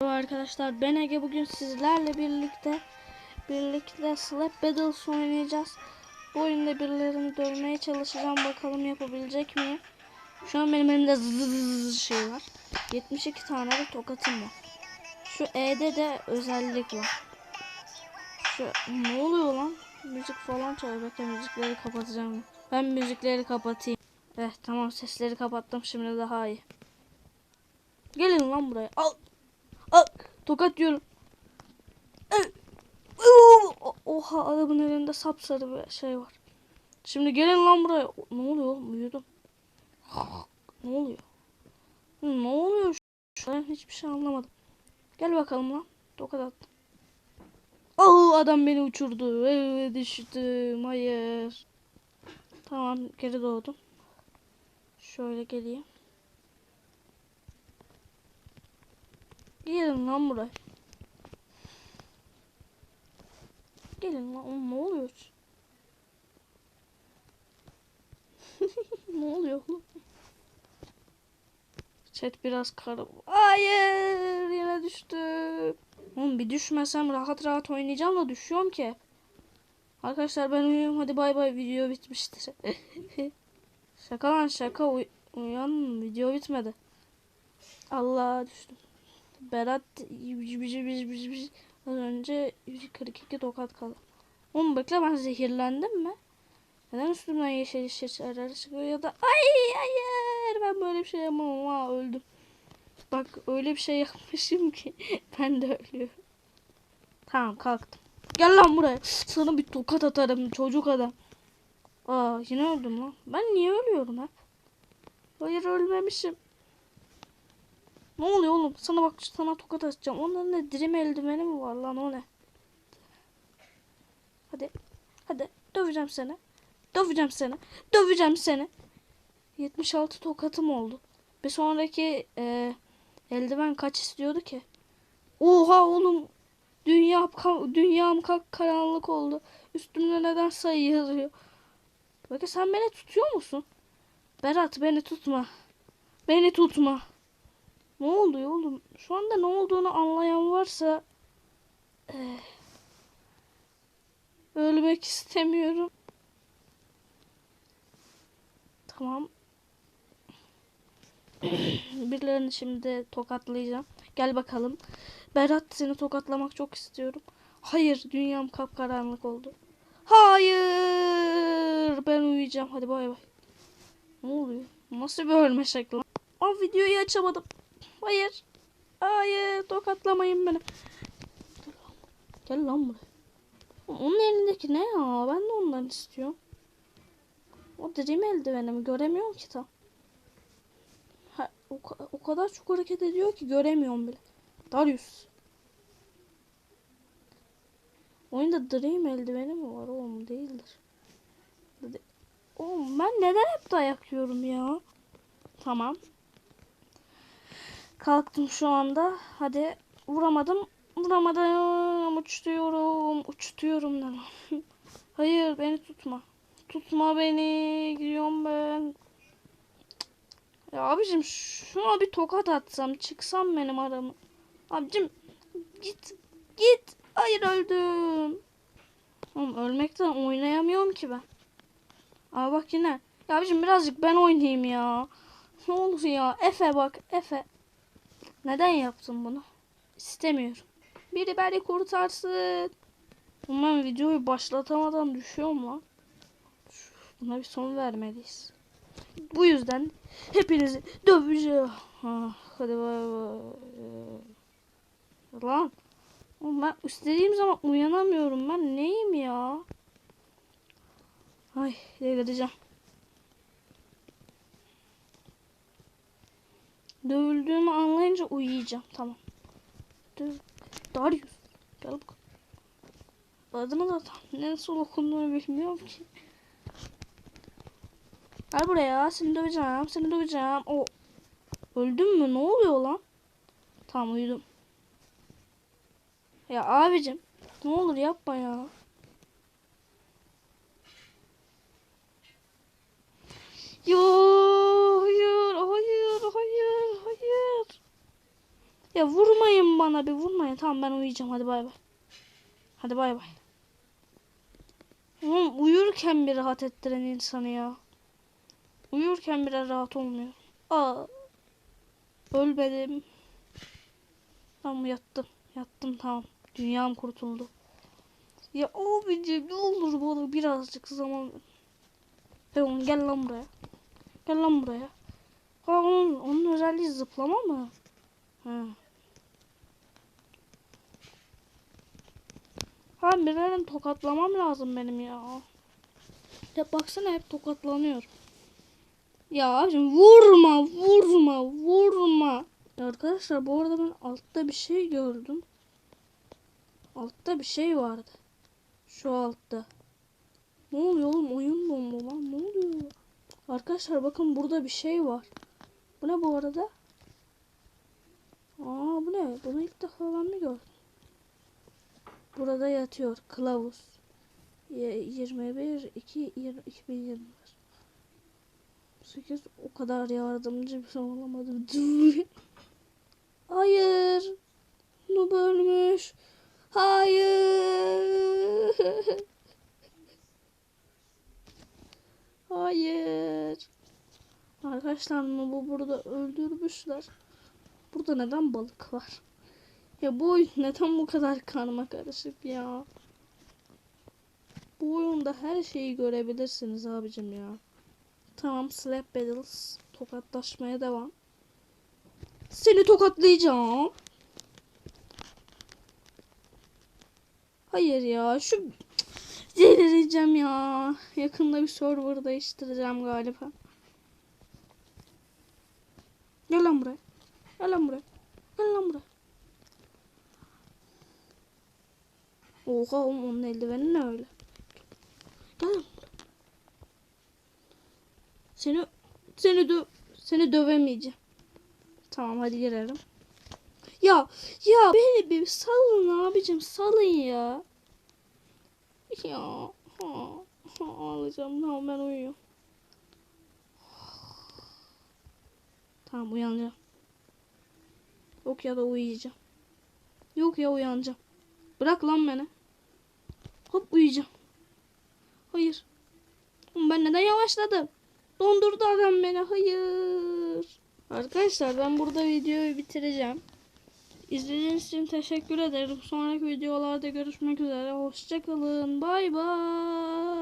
Merhaba arkadaşlar ben Ege bugün sizlerle birlikte birlikte Slap Battles oynayacağız. Bu oyunda birilerini dövmeye çalışacağım bakalım yapabilecek miyim? Şu an benim elimde zzzz şey var. 72 tane de tokatım var. Şu E'de de özellik var. Şu ne oluyor lan? Müzik falan çalıyor. Bekle müzikleri kapatacağım. Ben müzikleri kapatayım. Eh tamam sesleri kapattım şimdi daha iyi. Gelin lan buraya. Al. Tokat diyorum. Oha adamın elinde sapsarı bir şey var. Şimdi gelin lan buraya. Ne oluyor oğlum? Uyudum. Ne oluyor? Ne oluyor şu an? Hiçbir şey anlamadım. Gel bakalım lan. Tokat attım. Oh adam beni uçurdu. Evet düştüm. Hayır. Tamam geri doğdum. Şöyle geleyim. Gelin lan buraya. Gelin lan. Oğlum ne oluyor? ne oluyor oğlum? Chat biraz karı. Hayır yine düştüm. Oğlum bir düşmesem rahat rahat oynayacağım da düşüyorum ki. Arkadaşlar ben uyuyorum. Hadi bay bay video bitmiştir. şaka lan şaka. Uy uyan video bitmedi. Allah düştüm. Berat az önce 142 tokat kaldı. Oğlum bekle ben zehirlendim mi? Neden üstümden yeşil yeşil şeyler çıkıyor ya da ay hayır ben böyle bir şey yapamam ha öldüm. Bak öyle bir şey yapmışım ki ben de ölüyorum. Tamam kalktım. Gel lan buraya. Sana bir tokat atarım çocuk adam. Aa yine öldüm lan. Ben niye ölüyorum hep? Hayır ölmemişim. Oğlum? Sana bak sana tokat atacağım. Onların ne dirim eldiveni mi var lan o ne? Hadi. Hadi. Döveceğim seni. Döveceğim seni. Döveceğim seni. 76 tokatım oldu. Bir sonraki e, eldiven kaç istiyordu ki? Oha oğlum. Dünya dünyam karanlık oldu. Üstümde neden sayı yazıyor? Bakın sen beni tutuyor musun? Berat beni tutma. Beni tutma. Ne oluyor oğlum? Şu anda ne olduğunu anlayan varsa eh, ölmek istemiyorum. Tamam. Birilerini şimdi tokatlayacağım. Gel bakalım. Berat seni tokatlamak çok istiyorum. Hayır, dünyam kapkaranlık oldu. Hayır, ben uyuyacağım. Hadi bay bay. Ne oluyor? Nasıl bir ölme şekli? Aa videoyu açamadım. Hayır. Hayır tokatlamayın beni. Gel lan buraya. Onun elindeki ne ya? Ben de ondan istiyorum. O dream eldivenimi göremiyorum ki tam. Ha, o, o kadar çok hareket ediyor ki göremiyorum bile. Darius. Oyunda dream eldiveni mi var oğlum değildir. De- Oğlum ben neden hep dayak yiyorum ya? Tamam. Kalktım şu anda. Hadi vuramadım. Vuramadım. Uçtuyorum. Uçtuyorum lan. Hayır beni tutma. Tutma beni. Gidiyorum ben. Ya abicim şuna bir tokat atsam. Çıksam benim aramı. Abicim git. Git. Hayır öldüm. Oğlum ölmekten oynayamıyorum ki ben. Aa bak yine. Ya abicim birazcık ben oynayayım ya. Ne olur ya. Efe bak. Efe. Neden yaptın bunu? İstemiyorum. Biri beni kurtarsın. Ulan videoyu başlatamadan düşüyorum lan. Buna bir son vermeliyiz. Bu yüzden hepinizi döveceğim. Ha, hadi bay bay. Lan. Oğlum ben istediğim zaman uyanamıyorum. Ben neyim ya? Ay delireceğim. Dövüldüğümü anlayınca uyuyacağım. Tamam. Döv. Darius. Gel bak. Adını da tam nasıl okunduğunu bilmiyorum ki. Gel buraya. Seni döveceğim. Seni döveceğim. O. Öldün mü? Ne oluyor lan? Tamam uyudum. Ya abicim. Ne olur yapma ya. Yo, hayır, hayır, hayır, hayır. Vurmayın bana bir vurmayın. Tamam ben uyuyacağım. Hadi bay bay. Hadi bay bay. Oğlum uyurken bir rahat ettiren insanı ya. Uyurken bile rahat olmuyor. Aa. Ölmedim. Tamam yattım. Yattım tamam. Dünyam kurtuldu. Ya abicim ne olur bana birazcık zaman. Hey oğlum gel lan buraya. Gel lan buraya. Ha, onun, onun özelliği zıplama mı? Ha. Ha birilerini tokatlamam lazım benim ya. Ya baksana hep tokatlanıyor. Ya abicim vurma vurma vurma. Ya arkadaşlar bu arada ben altta bir şey gördüm. Altta bir şey vardı. Şu altta. Ne oluyor oğlum oyun dondu lan ne oluyor? Arkadaşlar bakın burada bir şey var. Bu ne bu arada? Aa bu ne? Bunu ilk defa ben mi gördüm? Burada yatıyor kılavuz. Ye- 21 2 20 2021. 8 o kadar yardımcı bir şey olamadım. Hayır. Nu bölmüş. Hayır. Hayır. Arkadaşlar bu burada öldürmüşler. Burada neden balık var? Ya bu oyun neden bu kadar karma karışık ya? Bu oyunda her şeyi görebilirsiniz abicim ya. Tamam Slap Battles tokatlaşmaya devam. Seni tokatlayacağım. Hayır ya şu delireceğim ya. Yakında bir server değiştireceğim galiba. Gel lan buraya. Gel lan buraya. Gel lan buraya. Oha onun eldiveni ne öyle? Gel. Seni seni dö seni dövemeyeceğim. Tamam hadi girelim. Ya ya beni bir salın abicim salın ya. Ya ha, ha, ağlayacağım. Tamam ben uyuyorum. Tamam uyanacağım. Yok ya da uyuyacağım. Yok ya uyanacağım. Bırak lan beni. Hop uyuyacağım. Hayır. Ben neden yavaşladım? Dondurdu adam beni. Hayır. Arkadaşlar ben burada videoyu bitireceğim. İzlediğiniz için teşekkür ederim. Sonraki videolarda görüşmek üzere. Hoşçakalın. Bay bay.